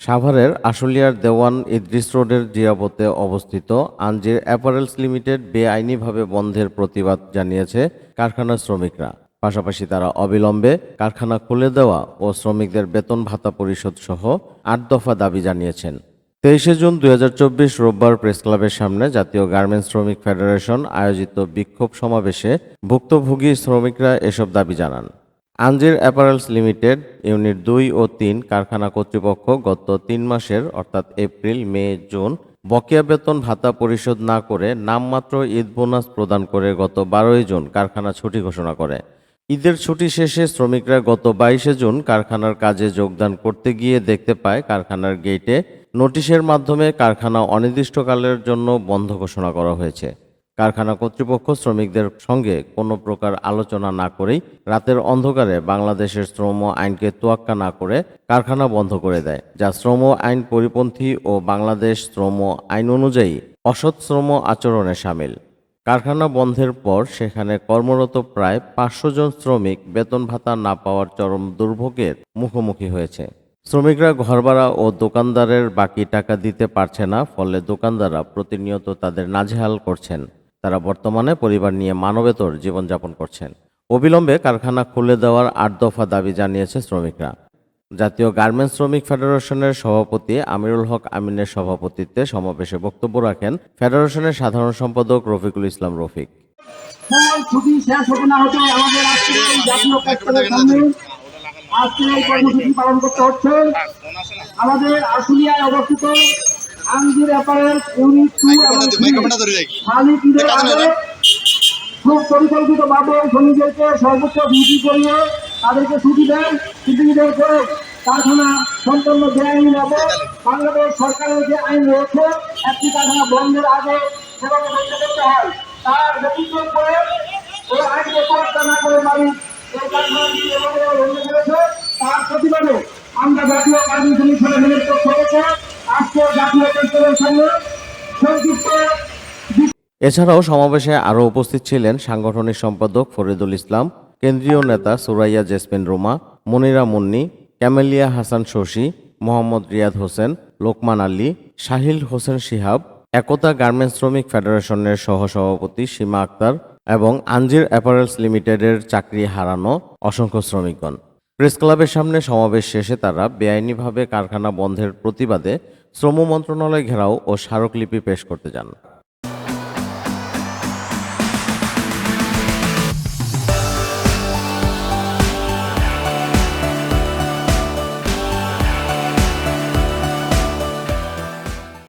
সাভারের আশুলিয়ার দেওয়ান ইদ্রিস রোডের জিয়াবতে অবস্থিত আঞ্জির অ্যাপারেলস লিমিটেড বেআইনিভাবে বন্ধের প্রতিবাদ জানিয়েছে কারখানার শ্রমিকরা। পাশাপাশি তারা অবিলম্বে কারখানা খুলে দেওয়া ও শ্রমিকদের বেতন ভাতা পরিশোধ সহ আট দফা দাবি জানিয়েছেন। তেইশে জুন দুই হাজার চব্বিশ রোববার প্রেস ক্লাবের সামনে জাতীয় গার্মেন্টস শ্রমিক ফেডারেশন আয়োজিত বিক্ষোভ সমাবেশে ভুক্তভোগী শ্রমিকরা এসব দাবি জানান। আঞ্জির অ্যাপারেলস লিমিটেড ইউনিট দুই ও তিন কারখানা কর্তৃপক্ষ গত তিন মাসের, অর্থাৎ এপ্রিল, মে, জুন, বকেয়া বেতন ভাতা পরিশোধ না করে নামমাত্র ঈদ বোনাস প্রদান করে গত বারোই জুন কারখানা ছুটি ঘোষণা করে। ঈদের ছুটি শেষে শ্রমিকরা গত বাইশে জুন কারখানার কাজে যোগদান করতে গিয়ে দেখতে পায় কারখানার গেটে নোটিশের মাধ্যমে কারখানা অনির্দিষ্টকালের জন্য বন্ধ ঘোষণা করা হয়েছে। কারখানা কর্তৃপক্ষ শ্রমিকদের সঙ্গে কোনো প্রকার আলোচনা না করেই রাতের অন্ধকারে বাংলাদেশের শ্রম আইনকে তোয়াক্কা না করে কারখানা বন্ধ করে দেয়, যা শ্রম আইন পরিপন্থী ও বাংলাদেশ শ্রম আইন অনুযায়ী অসৎ শ্রম আচরণে সামিল। কারখানা বন্ধের পর সেখানে কর্মরত প্রায় পাঁচশো জন শ্রমিক বেতন ভাতা না পাওয়ার চরম দুর্ভোগের মুখোমুখি হয়েছে। শ্রমিকরা ঘরভাড়া ও দোকানদারের বাকি টাকা দিতে পারছে না, ফলে দোকানদাররা প্রতিনিয়ত তাদের নাজেহাল করছেন। তারা বর্তমানে পরিবার নিয়ে মানবেতর জীবনযাপন করছেন। অবিলম্বে কারখানা খুলে দেওয়ার আট দফা দাবি জানিয়েছে শ্রমিকরা। জাতীয় গার্মেন্টস শ্রমিক ফেডারেশনের সভাপতি আমিরুল হক আমিনের সভাপতিত্বে সমাবেশে বক্তব্য রাখেন ফেডারেশনের সাধারণ সম্পাদক রফিকুল ইসলাম রফিক। হতে আমাদের আমাদের আশুলিয়ায় অবস্থিত আঙ্গির অ্যাপারেল ইউনিট টু এবং খুব পরিকল্পিত ভাবে শ্রমিকদেরকে সর্বোচ্চ ডিউটি করিয়ে তাদেরকে ছুটি দেন ছুটি ঈদের পরে কারখানা সম্পূর্ণ বেআইনি ভাবে বাংলাদেশ সরকারের যে আইন রয়েছে একটি কারখানা বন্ধের আগে সেভাবে বন্ধ করতে হয়। তার ব্যতিক্রম করে ওই আইনকে তোয়াক্কা না করে মালিক এই কারখানাটি এভাবে বন্ধ করেছে। তার প্রতিবাদে আমরা জাতীয় কার্মিক ফেডারেশনের পক্ষ থেকে এছাড়াও সমাবেশে আরও উপস্থিত ছিলেন সাংগঠনিক সম্পাদক ফরিদুল ইসলাম, কেন্দ্রীয় নেতা সুরাইয়া জেসমিন রুমা, মনিরা মুন্নি, ক্যামেলিয়া হাসান শশী, মোহাম্মদ রিয়াদ হোসেন, লোকমান আলী, শাহিল হোসেন শিহাব, একতা গার্মেন্টস শ্রমিক ফেডারেশনের সহসভাপতি সীমা আক্তার এবং আঞ্জির অ্যাপারেলস লিমিটেডের চাকরি হারানো অসংখ্য শ্রমিকগণ। প্রেস ক্লাবের সামনে সমাবেশ শেষে তারা বেআইনিভাবে কারখানা বন্ধের প্রতিবাদে শ্রম মন্ত্রণালয় ঘেরাও ও স্মারকলিপি পেশ করতে যান।